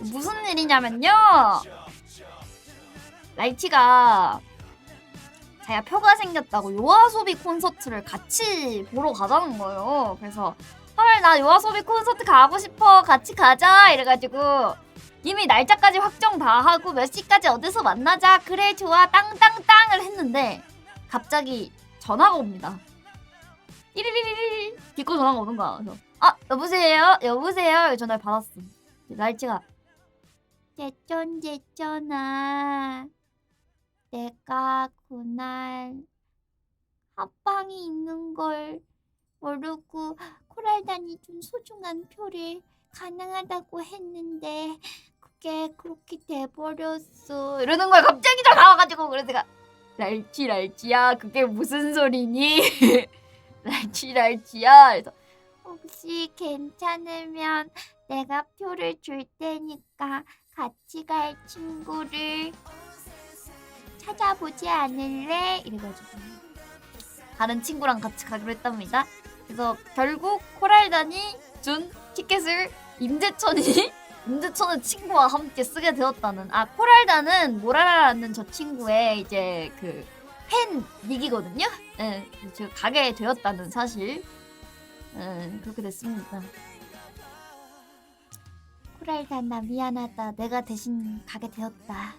무슨 일이냐면요. 라이치가 자기가 표가 생겼다고 요아소비 콘서트를 같이 보러 가자는 거예요. 그래서 헐 나 요아소비 콘서트 가고 싶어 같이 가자 이래가지고 이미 날짜까지 확정 다 하고 몇 시까지 어디서 만나자 그래 좋아 땅땅땅을 했는데 갑자기 전화가 옵니다. 11111 딛고 전화가 오는 거야. 그래서 아 여보세요 여보세요 전화를 받았어. 날치가 제천 제천아. 내가 그날 합방이 있는 걸 모르고 코랄단이 준 소중한 표를 가능하다고 했는데 그게 그렇게 돼버렸어. 이러는 거야. 갑자기 저 나와가지고 그래서 내가 랄치 랄치야 그게 무슨 소리니? 랄치 랄치야. 그래서 혹시 괜찮으면 내가 표를 줄 테니까 같이 갈 친구를 찾아보지 않을래? 이래가지고 다른 친구랑 같이 가기로 했답니다. 그래서 결국 코랄단이 준 티켓을 임재천이 임재천의 친구와 함께 쓰게 되었다는 아 코랄단은 모라라라는 저 친구의 이제 그 팬 닉이거든요. 예, 네, 가게 되었다는 사실 예, 그렇게 됐습니다. 코랄단아 미안하다. 내가 대신 가게 되었다.